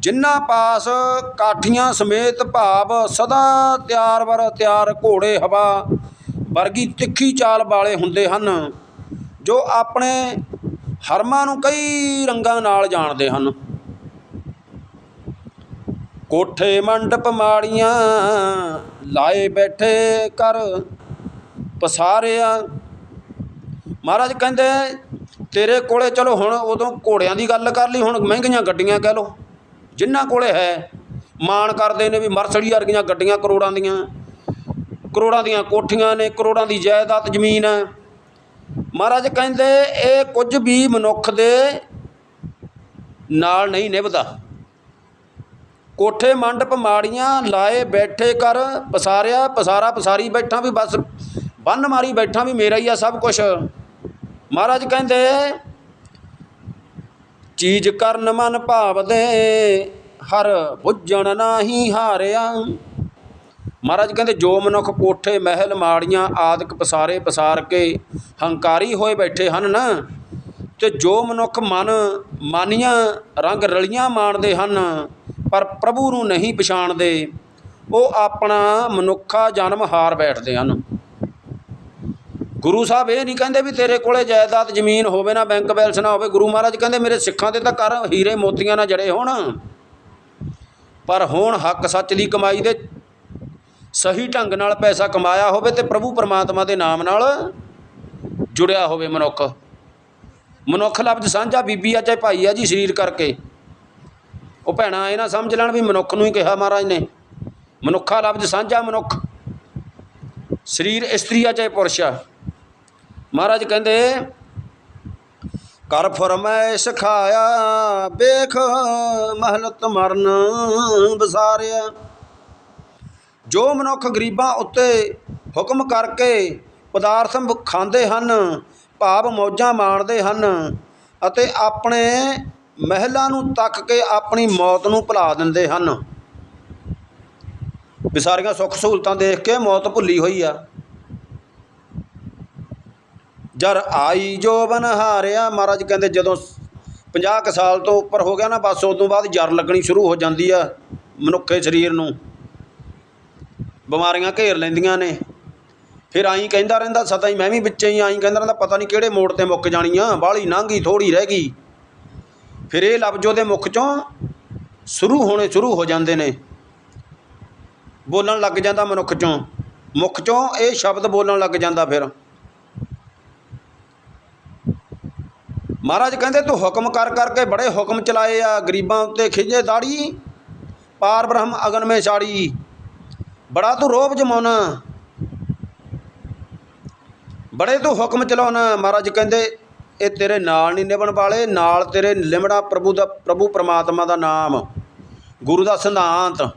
ਜਿਨ੍ਹਾਂ ਪਾਸ ਕਾਠੀਆਂ ਸਮੇਤ ਭਾਵ, ਸਦਾ ਤਿਆਰ ਵਰ ਤਿਆਰ ਘੋੜੇ ਹਵਾ, ਵਰਗੀ ਤਿੱਖੀ ਚਾਲ ਵਾਲੇ ਹੁੰਦੇ ਹਨ, ਜੋ ਆਪਣੇ ਹਰਮਾਂ ਨੂੰ ਕਈ ਰੰਗਾਂ ਨਾਲ ਜਾਣਦੇ ਹਨ। ਕੋਠੇ ਮੰਡਪ ਮਾੜੀਆਂ, ਲਾਏ ਬੈਠੇ ਕਰ ਪਸਾਰਿਆ। ਮਹਾਰਾਜ ਕਹਿੰਦੇ, ਤੇਰੇ ਕੋਲੇ ਚਲੋ ਹੁਣ ਉਦੋਂ ਘੋੜਿਆਂ ਦੀ ਗੱਲ ਕਰ ਲਈ, ਹੁਣ ਮਹਿੰਗੀਆਂ ਗੱਡੀਆਂ ਕਹਿ ਲੋ ਜਿਨ੍ਹਾਂ ਕੋਲੇ ਹੈ, ਮਾਣ ਕਰਦੇ ਨੇ ਵੀ ਮਰਸੜੀ ਵਰਗੀਆਂ ਗੱਡੀਆਂ ਕਰੋੜਾਂ ਦੀਆਂ। ਕਰੋੜਾਂ ਦੀਆਂ ਕੋਠੀਆਂ ਨੇ, ਕਰੋੜਾਂ ਦੀ ਜਾਇਦਾਦ ਜ਼ਮੀਨ ਹੈ। ਮਹਾਰਾਜ ਕਹਿੰਦੇ, ਇਹ ਕੁਝ ਵੀ ਮਨੁੱਖ ਦੇ ਨਾਲ ਨਹੀਂ ਨਿਭਦਾ। ਕੋਠੇ ਮੰਡਪ ਮਾੜੀਆਂ ਲਾਏ ਬੈਠੇ ਕਰ ਪਸਾਰਿਆ, ਪਸਾਰਾ ਪਸਾਰੀ ਬੈਠਾ ਵੀ ਬਸ, ਬੰਨ ਮਾਰੀ ਬੈਠਾ ਵੀ ਮੇਰਾ ਹੀ ਆ ਸਭ ਕੁਝ ਮਹਾਰਾਜ ਕਹਿੰਦੇ, ਚੀਜ਼ ਕਰਨ ਮਨ ਭਾਵਦੇ, ਹਰ ਬੁੱਝਣ ਨਾਹੀ ਹਾਰਿਆ। ਮਹਾਰਾਜ ਕਹਿੰਦੇ, ਜੋ ਮਨੁੱਖ ਕੋਠੇ, ਮਹਿਲ ਮਾੜੀਆਂ, ਆਦਿਕ ਪਸਾਰੇ ਪਸਾਰ ਕੇ ਹੰਕਾਰੀ ਹੋਏ ਬੈਠੇ ਹਨ ਨਾ ਤੇ ਜੋ ਮਨੁੱਖ ਮਨ ਮਾਨੀਆਂ, ਰੰਗ ਰਲੀਆਂ ਮਾਣਦੇ ਹਨ ਪਰ ਪ੍ਰਭੂ ਨੂੰ ਨਹੀਂ ਪਛਾਣਦੇ, ਉਹ ਆਪਣਾ ਮਨੁੱਖਾ ਜਨਮ ਹਾਰ ਬੈਠਦੇ ਹਨ। ਗੁਰੂ ਸਾਹਿਬ ਇਹ ਨਹੀਂ ਕਹਿੰਦੇ ਵੀ ਤੇਰੇ ਕੋਲੇ ਜਾਇਦਾਦ ਜ਼ਮੀਨ ਹੋਵੇ ਨਾ ਬੈਂਕ ਬੈਲੈਂਸ ਨਾ ਹੋਵੇ। ਗੁਰੂ ਮਹਾਰਾਜ ਕਹਿੰਦੇ, ਮੇਰੇ ਸਿੱਖਾਂ ਦੇ ਤਾਂ ਕਰ ਹੀਰੇ ਮੋਤੀਆਂ ਨਾਲ ਜੜੇ ਹੋਣ। ਪਰ ਹੁਣ ਹੱਕ ਸੱਚ ਦੀ ਕਮਾਈ ਦੇ ਸਹੀ ਢੰਗ ਨਾਲ ਪੈਸਾ ਕਮਾਇਆ ਹੋਵੇ ਤੇ ਪ੍ਰਭੂ ਪਰਮਾਤਮਾ ਦੇ ਨਾਮ ਨਾਲ ਜੁੜਿਆ ਹੋਵੇ ਮਨੁੱਖ। ਮਨੁੱਖ ਲਫ਼ਜ਼ ਸਾਂਝਾ ਬੀਬੀ ਆ ਚਾਹੇ ਭਾਈ ਆ ਜੀ, ਸਰੀਰ ਕਰਕੇ। ਉਹ ਭੈਣਾਂ, ਇਹ ਨਾ ਸਮਝ ਲੈਣ ਵੀ ਮਨੁੱਖ ਨੂੰ ਹੀ ਕਿਹਾ ਮਹਾਰਾਜ ਨੇ। ਮਨੁੱਖਾ ਲਫ਼ਜ਼ ਸਾਂਝਾ ਮਨੁੱਖ। ਸਰੀਰ ਇਸਤਰੀ ਆ ਚਾਹੇ ਪੁਰਸ਼ ਆ। ਮਹਾਰਾਜ ਕਹਿੰਦੇ ਕਰ ਫਰਮੈਸ਼ ਖਾਇਆ, ਵੇਖ ਮਹਲਤ ਮਰਨ ਬਸਾਰਿਆ ਜੋ ਮਨੁੱਖ ਗਰੀਬਾਂ ਉੱਤੇ ਹੁਕਮ ਕਰਕੇ ਪਦਾਰਥ ਖਾਂਦੇ ਹਨ, ਭਾਵ ਮੌਜਾਂ ਮਾਣਦੇ ਹਨ ਅਤੇ ਆਪਣੇ ਮਹਿਲਾਂ ਨੂੰ ਤੱਕ ਕੇ ਆਪਣੀ ਮੌਤ ਨੂੰ ਭੁਲਾ ਦਿੰਦੇ ਹਨ। ਵੀ ਸਾਰੀਆਂ ਸੁੱਖ ਸਹੂਲਤਾਂ ਦੇਖ ਕੇ ਮੌਤ ਭੁੱਲੀ ਹੋਈ ਆ। ਜਰ ਆਈ ਜੋ ਬਨ ਹਾਰਿਆ, ਮਹਾਰਾਜ ਕਹਿੰਦੇ ਜਦੋਂ 50 ਕੁ ਸਾਲ ਤੋਂ ਉੱਪਰ ਹੋ ਗਿਆ ਨਾ, ਬਸ ਉਦੋਂ ਬਾਅਦ ਜਰ ਲੱਗਣੀ ਸ਼ੁਰੂ ਹੋ ਜਾਂਦੀ ਆ ਮਨੁੱਖੇ ਸਰੀਰ ਨੂੰ। ਬਿਮਾਰੀਆਂ ਘੇਰ ਲੈਂਦੀਆਂ ਨੇ। ਫਿਰ ਆਈ ਕਹਿੰਦਾ ਰਹਿੰਦਾ, ਸਦਾ ਹੀ ਮੈਂ ਵੀ ਵਿੱਚੇ ਹੀ ਆਈ ਕਹਿੰਦਾ ਰਹਿੰਦਾ, ਪਤਾ ਨਹੀਂ ਕਿਹੜੇ ਮੋੜ ਤੇ ਮੁੱਕ ਜਾਣੀ ਆ ਬਾਹਲੀ ਲੰਘੀ ਥੋੜੀ ਰਹਿ ਗਈ। ਫਿਰ ਇਹ ਲਫ਼ਜ਼ ਉਹਦੇ ਮੁਖ ਚੋਂ ਸ਼ੁਰੂ ਹੋਣੇ ਸ਼ੁਰੂ ਹੋ ਜਾਂਦੇ ਨੇ। ਬੋਲਣ ਲੱਗ ਜਾਂਦਾ ਮਨੁੱਖ ਚੋਂ। ਮੁਖ ਚੋਂ ਇਹ ਸ਼ਬਦ ਬੋਲਣ ਲੱਗ ਜਾਂਦਾ ਫਿਰ। ਮਹਾਰਾਜ ਕਹਿੰਦੇ, ਤੂੰ ਹੁਕਮ ਕਰ ਕਰਕੇ ਬੜੇ ਹੁਕਮ ਚਲਾਏ ਆ, ਗਰੀਬਾਂ ਉੱਤੇ ਖਿਜੇ ਦਾੜੀ, ਪਾਰ ਬ੍ਰਹਮ ਅਗਨ ਮੇ ਛਾੜੀ। ਬੜਾ ਤੂੰ ਰੋਬ ਜਮਾਉਣਾ। ਬੜੇ ਤੂੰ ਹੁਕਮ ਚਲਾਉਣਾ। ਮਹਾਰਾਜ ਕਹਿੰਦੇ ਇਹ ਤੇਰੇ ਨਾਲ ਨਹੀਂ ਨਿਭਣ ਵਾਲੇ, ਨਾਲ ਤੇਰੇ ਲਿਮੜਾ ਪ੍ਰਭੂ ਦਾ, ਪ੍ਰਭੂ ਪ੍ਰਮਾਤਮਾ ਦਾ ਨਾਮ। ਗੁਰੂ ਦਾ ਸਿਧਾਂਤ।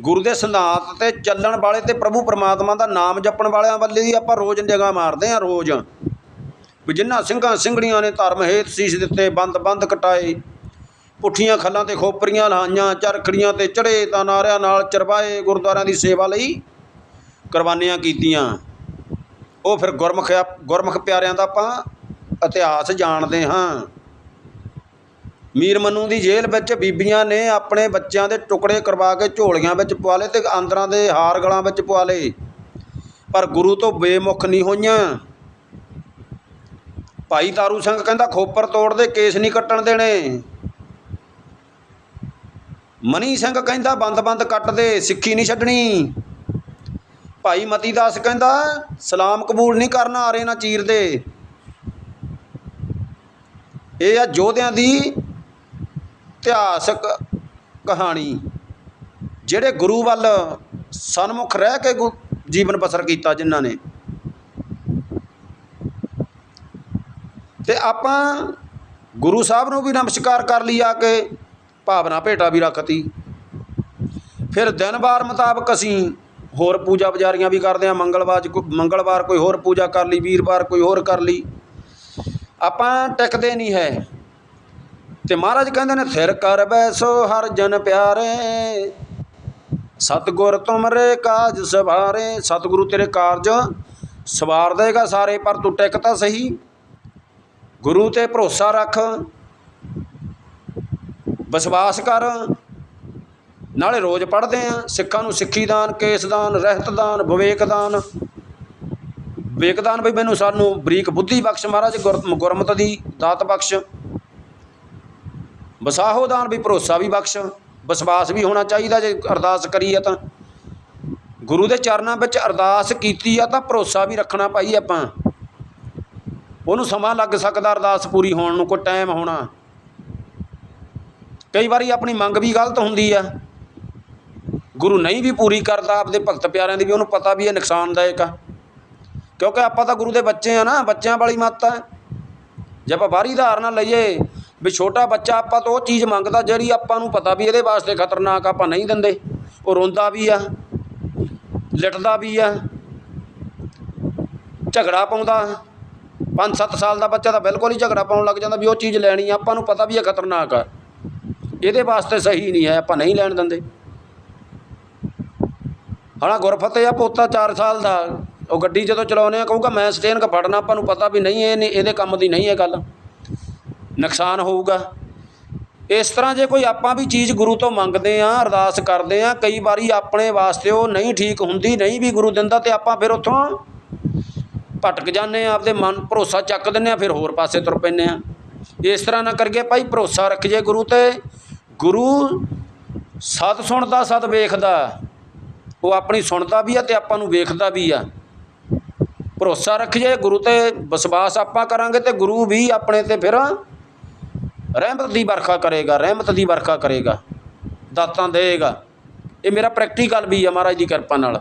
ਗੁਰੂ ਦੇ ਸਿਧਾਂਤ ਤੇ ਚੱਲਣ ਵਾਲੇ ਤੇ ਪ੍ਰਭੂ ਪ੍ਰਮਾਤਮਾ ਦਾ ਨਾਮ ਜਪਣ ਵਾਲਿਆਂ ਵੱਲੇ ਦੀ ਆਪਾਂ ਰੋਜ਼ ਨਿਗਾਹ ਮਾਰਦੇ ਆ ਰੋਜ਼। ਵੀ ਜਿਨ੍ਹਾਂ ਸਿੰਘਾਂ ਸਿੰਘੜੀਆਂ ਨੇ ਧਰਮ ਹੇਤ ਸੀਸ ਦਿੱਤੇ, ਬੰਦ ਬੰਦ ਕਟਾਏ, ਪੁੱਠੀਆਂ ਖੱਲਾਂ ਤੇ ਖੋਪਰੀਆਂ ਲਾਈਆਂ, ਚਰਖੜੀਆਂ ਤੇ ਚੜੇ ਤਾਂ ਨਾਰਿਆਂ ਨਾਲ ਚਰਵਾਏ, ਗੁਰਦੁਆਰਿਆਂ ਦੀ ਸੇਵਾ ਲਈ ਕੁਰਬਾਨੀਆਂ ਕੀਤੀਆਂ। ਉਹ ਫਿਰ ਗੁਰਮੁਖ ਆ- ਗੁਰਮੁਖ ਪਿਆਰਿਆਂ ਦਾ ਆਪਾਂ ਇਤਿਹਾਸ ਜਾਣਦੇ ਹਾਂ। ਮੀਰ ਮਨੂ ਦੀ ਜੇਲ੍ਹ ਵਿੱਚ ਬੀਬੀਆਂ ਨੇ ਆਪਣੇ ਬੱਚਿਆਂ ਦੇ ਟੁਕੜੇ ਕਰਵਾ ਕੇ ਝੋਲੀਆਂ ਵਿੱਚ ਪਵਾ ਲਏ ਤੇ ਅੰਦਰਾਂ ਦੇ ਹਾਰ ਗਲਾਂ ਵਿੱਚ ਪਵਾ ਲਏ। ਪਰ ਗੁਰੂ ਤੋਂ ਬੇਮੁਖ ਨਹੀਂ ਹੋਈਆਂ। ਭਾਈ ਤਾਰੂ ਸਿੰਘ ਕਹਿੰਦਾ, ਖੋਪਰ ਤੋੜਦੇ ਕੇਸ ਨਹੀਂ ਕੱਟਣ ਦੇਣੇ। ਮਨੀ ਸਿੰਘ ਕਹਿੰਦਾ ਬੰਦ-ਬੰਦ ਕੱਟ ਦੇ, ਸਿੱਖੀ ਨਹੀਂ ਛੱਡਣੀ। ਭਾਈ ਮਤੀ ਦਾਸ ਕਹਿੰਦਾ, ਸਲਾਮ ਕਬੂਲ ਨਹੀਂ ਕਰਨਾ ਆਰੇ ਨਾ ਚੀਰ ਦੇ। ਇਹ ਆ ਯੋਧਿਆਂ ਦੀ ਇਤਿਹਾਸਕ ਕਹਾਣੀ, ਜਿਹੜੇ ਗੁਰੂ ਵੱਲ ਸਨਮੁਖ ਰਹਿ ਕੇ ਗੁ- ਜੀਵਨ ਬਸਰ ਕੀਤਾ ਜਿਨ੍ਹਾਂ ਨੇ। ਤੇ ਆਪਾਂ ਗੁਰੂ ਸਾਹਿਬ ਨੂੰ ਵੀ ਨਮਸਕਾਰ ਕਰ ਲਈ ਆ ਕੇ, ਭਾਵਨਾ ਭੇਟਾ ਵੀ ਰੱਖਤੀ। ਫਿਰ ਦਿਨ ਵਾਰ ਮੁਤਾਬਕ ਅਸੀਂ ਹੋਰ ਪੂਜਾ ਬਜਾਰੀਆਂ ਵੀ ਕਰਦੇ ਆ, ਮੰਗਲਵਾਰ 'ਚ ਮੰਗਲਵਾਰ ਕੋਈ ਹੋਰ ਪੂਜਾ ਕਰ ਲਈ, ਵੀਰਵਾਰ ਕੋਈ ਹੋਰ ਕਰ ਲਈ। ਆਪਾਂ ਟਿਕਦੇ ਨਹੀਂ ਹੈ। ਤੇ ਮਹਾਰਾਜ ਕਹਿੰਦੇ ਨੇ ਥਿਰ ਕਰ ਬੈਸੋ ਹਰ ਜਨ ਪਿਆਰੇ। ਸਤਗੁਰ ਤੁਮਰੇ ਕਾਜ ਸਵਾਰੇ। ਸਤਿਗੁਰੂ ਤੇਰੇ ਕਾਰਜ ਸਵਾਰ ਦੇਗਾ ਸਾਰੇ, ਪਰ ਤੂੰ ਟਿਕ ਤਾਂ ਸਹੀ। ਗੁਰੂ ਤੇ ਭਰੋਸਾ ਰੱਖ। ਵਿਸ਼ਵਾਸ ਕਰ। ਨਾਲੇ ਰੋਜ਼ ਪੜ੍ਹਦੇ ਆ। ਸਿੱਖਾਂ ਨੂੰ ਸਿੱਖੀ ਦਾਨ, ਕੇਸ ਦਾਨ, ਰਹਿਤ ਦਾਨ, ਵਿਵੇਕ ਦਾਨ। ਵਿਵੇਕ ਦਾਨ ਵੀ ਮੈਨੂੰ ਸਾਨੂੰ ਬਰੀਕ ਬੁੱਧੀ ਬਖਸ਼ ਮਹਾਰਾਜ, ਗੁਰ- ਗੁਰਮਤਿ ਦੀ ਦਾਤ ਬਖਸ਼। ਵਸਾਹੋ ਦਾਨ ਵੀ ਭਰੋਸਾ ਵੀ ਬਖਸ਼। ਵਿਸ਼ਵਾਸ ਵੀ ਹੋਣਾ ਚਾਹੀਦਾ ਜੇ ਅਰਦਾਸ ਕਰੀ ਆ ਤਾਂ। ਗੁਰੂ ਦੇ ਚਰਨਾਂ ਵਿੱਚ ਅਰਦਾਸ ਕੀਤੀ ਆ ਤਾਂ ਭਰੋਸਾ ਵੀ ਰੱਖਣਾ ਭਾਈ ਆਪਾਂ। ਉਹਨੂੰ ਸਮਾਂ ਲੱਗ ਸਕਦਾ ਅਰਦਾਸ ਪੂਰੀ ਹੋਣ ਨੂੰ, ਕੋਈ ਟਾਈਮ ਹੋਣਾ। ਕਈ ਵਾਰੀ ਆਪਣੀ ਮੰਗ ਵੀ ਗਲਤ ਹੁੰਦੀ ਆ। ਗੁਰੂ ਨਹੀਂ ਵੀ ਪੂਰੀ ਕਰਦਾ, ਆਪਦੇ ਭਗਤ ਪਿਆਰਿਆਂ ਦੀ ਵੀ ਉਹਨੂੰ ਪਤਾ ਵੀ ਇਹ ਨੁਕਸਾਨਦਾਇਕ ਆ। ਕਿਉਂਕਿ ਆਪਾਂ ਤਾਂ ਗੁਰੂ ਦੇ ਬੱਚੇ ਆ ਨਾ, ਬੱਚਿਆਂ ਵਾਲੀ ਮੱਤ ਹੈ ਜੇ ਆਪਾਂ ਬਾਹਰੀ ਧਾਰਨਾ ਲਈਏ ਵੀ ਛੋਟਾ ਬੱਚਾ ਆਪਾਂ ਤੋਂ ਉਹ ਚੀਜ਼ ਮੰਗਦਾ ਜਿਹੜੀ ਆਪਾਂ ਨੂੰ ਪਤਾ ਵੀ ਇਹਦੇ ਵਾਸਤੇ ਖਤਰਨਾਕ ਆਪਾਂ ਨਹੀਂ ਦਿੰਦੇ। ਉਹ ਰੋਂਦਾ ਵੀ ਆ, ਲਿਟਦਾ ਵੀ ਆ, ਝਗੜਾ ਪਾਉਂਦਾ। 5-7 ਸਾਲ ਦਾ ਬੱਚਾ ਤਾਂ ਬਿਲਕੁਲ ਹੀ ਝਗੜਾ ਪਾਉਣ ਲੱਗ ਜਾਂਦਾ ਵੀ ਉਹ ਚੀਜ਼ ਲੈਣੀ ਆ, ਆਪਾਂ ਨੂੰ ਪਤਾ ਵੀ ਇਹ ਖਤਰਨਾਕ ਆ। ਇਹਦੇ ਵਾਸਤੇ ਸਹੀ ਨਹੀਂ ਹੈ, ਆਪਾਂ ਨਹੀਂ ਲੈਣ ਦਿੰਦੇ। ਹਾਲਾਂ ਗੁਰਫਤਿਹ ਆ ਪੋਤਾ 4 ਸਾਲ ਦਾ। ਉਹ ਗੱਡੀ ਜਦੋਂ ਚਲਾਉਂਦੇ ਆ, ਕਹੂਗਾ ਮੈਂ ਸਟੇਨ ਕ ਫੜਨਾ, ਆਪਾਂ ਨੂੰ ਪਤਾ ਵੀ ਨਹੀਂ, ਇਹ ਨਹੀਂ ਇਹਦੇ ਕੰਮ ਦੀ ਨਹੀਂ ਇਹ ਗੱਲ। ਨੁਕਸਾਨ ਹੋਊਗਾ। ਇਸ ਤਰ੍ਹਾਂ ਜੇ ਕੋਈ ਆਪਾਂ ਵੀ ਚੀਜ਼ ਗੁਰੂ ਤੋਂ ਮੰਗਦੇ ਆ, ਅਰਦਾਸ ਕਰਦੇ ਆ, ਕਈ ਵਾਰੀ ਆਪਣੇ ਵਾਸਤੇ ਉਹ ਨਹੀਂ ਠੀਕ ਹੁੰਦੀ, ਨਹੀਂ ਵੀ ਗੁਰੂ ਦਿੰਦਾ ਤੇ ਆਪਾਂ ਫਿਰ ਉੱਥੋਂ ਭਟਕ ਜਾਂਦੇ ਆ, ਆਪਦੇ ਮਨ ਭਰੋਸਾ ਚੱਕ ਦਿੰਦੇ ਆ, ਫਿਰ ਹੋਰ ਪਾਸੇ ਤੁਰ ਪੈਂਦੇ ਆ। ਇਸ ਤਰ੍ਹਾਂ ਨਾ ਕਰਕੇ ਭਾਈ, ਭਰੋਸਾ ਰੱਖੀਏ ਗੁਰੂ ਤੇ। ਗੁਰੂ ਸਤ ਸੁਣਦਾ, ਸਤ ਵੇਖਦਾ। ਉਹ ਆਪਣੀ ਸੁਣਦਾ ਵੀ ਆ ਤੇ ਆਪਾਂ ਨੂੰ ਵੇਖਦਾ ਵੀ ਆ। ਭਰੋਸਾ ਰੱਖੀਏ, ਗੁਰੂ ਤੇ ਵਿਸ਼ਵਾਸ ਆਪਾਂ ਕਰਾਂਗੇ ਤੇ ਗੁਰੂ ਵੀ ਆਪਣੇ ਤੇ ਫਿਰ ਰਹਿਮਤ ਦੀ ਵਰਖਾ ਕਰੇਗਾ, ਰਹਿਮਤ ਦੀ ਵਰਖਾ ਕਰੇਗਾ, ਦਾਤਾਂ ਦੇਗਾ ਇਹ ਮੇਰਾ ਪ੍ਰੈਕਟੀਕਲ ਵੀ ਹੈ ਮਹਾਰਾਜ ਦੀ ਕਿਰਪਾ ਨਾਲ।